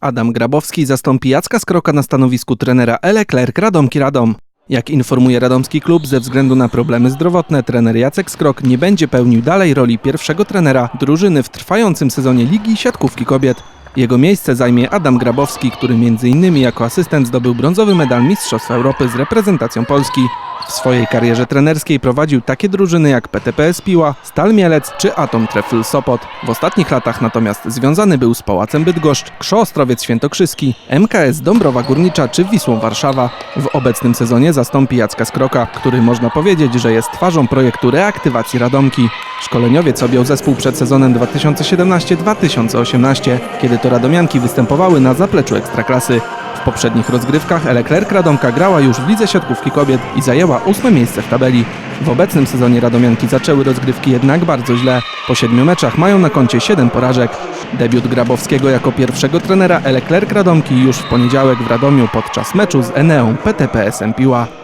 Adam Grabowski zastąpi Jacka Skroka na stanowisku trenera Eleclerc Radomki Radom. Jak informuje radomski klub, ze względu na problemy zdrowotne trener Jacek Skrok nie będzie pełnił dalej roli pierwszego trenera drużyny w trwającym sezonie Ligi Siatkówki Kobiet. Jego miejsce zajmie Adam Grabowski, który m.in. jako asystent zdobył brązowy medal Mistrzostw Europy z reprezentacją Polski. W swojej karierze trenerskiej prowadził takie drużyny jak PTPS Piła, Stal Mielec czy Atom Trefl Sopot. W ostatnich latach natomiast związany był z Pałacem Bydgoszcz, Krzoo Ostrowiec Świętokrzyski, MKS Dąbrowa Górnicza czy Wisłą Warszawa. W obecnym sezonie zastąpi Jacka Skroka, który można powiedzieć, że jest twarzą projektu reaktywacji Radomki. Szkoleniowiec objął zespół przed sezonem 2017-2018, kiedy to Radomianki występowały na zapleczu Ekstraklasy. W poprzednich rozgrywkach Eleclerc Radomka grała już w Lidze Siatkówki Kobiet i zajęła ósme miejsce w tabeli. W obecnym sezonie Radomianki zaczęły rozgrywki jednak bardzo źle. Po siedmiu meczach mają na koncie siedem porażek. Debiut Grabowskiego jako pierwszego trenera Eleclerc Radomki już w poniedziałek w Radomiu podczas meczu z Eneą PTPS Piła.